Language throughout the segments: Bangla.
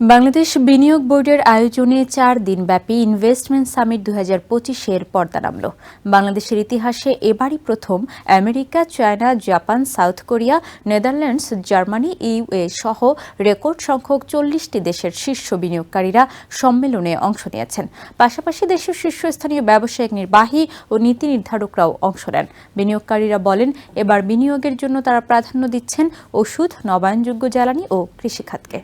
বাংলাদেশ বিনিয়োগ বোর্ডের আয়োজনে চার দিনব্যাপী ইনভেস্টমেন্ট সামিট দু হাজার পঁচিশের পর্দা নামল। বাংলাদেশের ইতিহাসে এবারই প্রথম America, China, Japan, South Korea, Netherlands, Germany UAE সহ রেকর্ড সংখ্যক চল্লিশটি দেশের শীর্ষ বিনিয়োগকারীরা সম্মেলনে অংশ নিয়েছেন। পাশাপাশি দেশের শীর্ষস্থানীয় ব্যবসায়িক নির্বাহী ও নীতি নির্ধারকরাও অংশ নেন। বিনিয়োগকারীরা বলেন, এবার বিনিয়োগের জন্য তারা প্রাধান্য দিচ্ছেন ওষুধ, নবায়নযোগ্য জ্বালানি ও কৃষিখাতকে।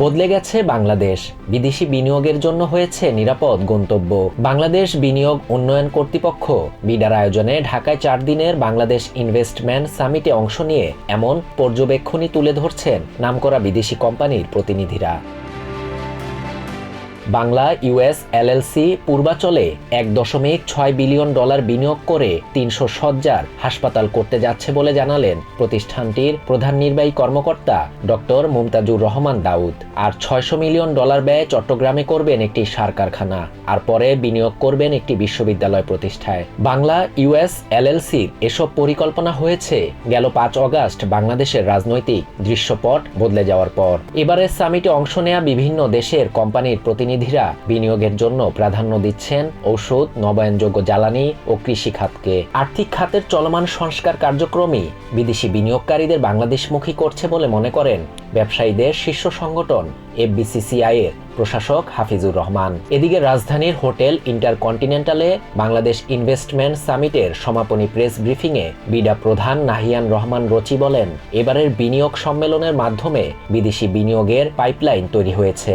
বদলে গেছে বাংলাদেশ। বিদেশি বিনিয়োগের জন্য হয়েছে নিরাপদ গন্তব্য। বাংলাদেশ বিনিয়োগ উন্নয়ন কর্তৃপক্ষ বিডার আয়োজনে ঢাকায় চার দিনের বাংলাদেশ ইনভেস্টমেন্ট সামিটে অংশ নিয়ে এমন পর্যবেক্ষণই তুলে ধরছেন নামকরা বিদেশি কোম্পানির প্রতিনিধিরা। বাংলা ইউএস এলএলসি পূর্বাচলে এক দশমিক ছয় বিলিয়ন ডলার বিনিয়োগ করে তিনশো সজ্জার হাসপাতাল করতে যাচ্ছে বলে জানালেন প্রতিষ্ঠানটির প্রধান নির্বাহী কর্মকর্তা ডক্টর মুমতাজুর রহমান দাউদ। আর ছয়শো মিলিয়ন ডলার ব্যয়ে চট্টগ্রামে করবেন একটি সার কারখানা, আর পরে বিনিয়োগ করবেন একটি বিশ্ববিদ্যালয় প্রতিষ্ঠায়। বাংলা ইউএস এলএলসির এসব পরিকল্পনা হয়েছে, গেল পাঁচ অগাস্ট বাংলাদেশের রাজনৈতিক দৃশ্যপট বদলে যাওয়ার পর। এবারের সামিটে অংশ নেয়া বিভিন্ন দেশের কোম্পানির প্রতিনিধিরা বিনিয়োগের জন্য প্রাধান্য দিচ্ছেন ঔষধ, নবায়নযোগ্য জ্বালানি ও কৃষি খাতকে। আর্থিক খাতের চলমান সংস্কার কার্যক্রমই বিদেশি বিনিয়োগকারীদের বাংলাদেশমুখী করছে বলে মনে করেন ব্যবসায়ীদের শীর্ষ সংগঠন এফবিসিসিআই এর প্রশাসক হাফিজুর রহমান। এদিকে রাজধানীর হোটেল ইন্টারকন্টিনেন্টালে বাংলাদেশ ইনভেস্টমেন্ট সামিটের সমাপনী প্রেস ব্রিফিংয়ে বিডা প্রধান নাহিয়ান রহমান রচি বলেন, এবারের বিনিয়োগ সম্মেলনের মাধ্যমে বিদেশি বিনিয়োগের পাইপলাইন তৈরি হয়েছে।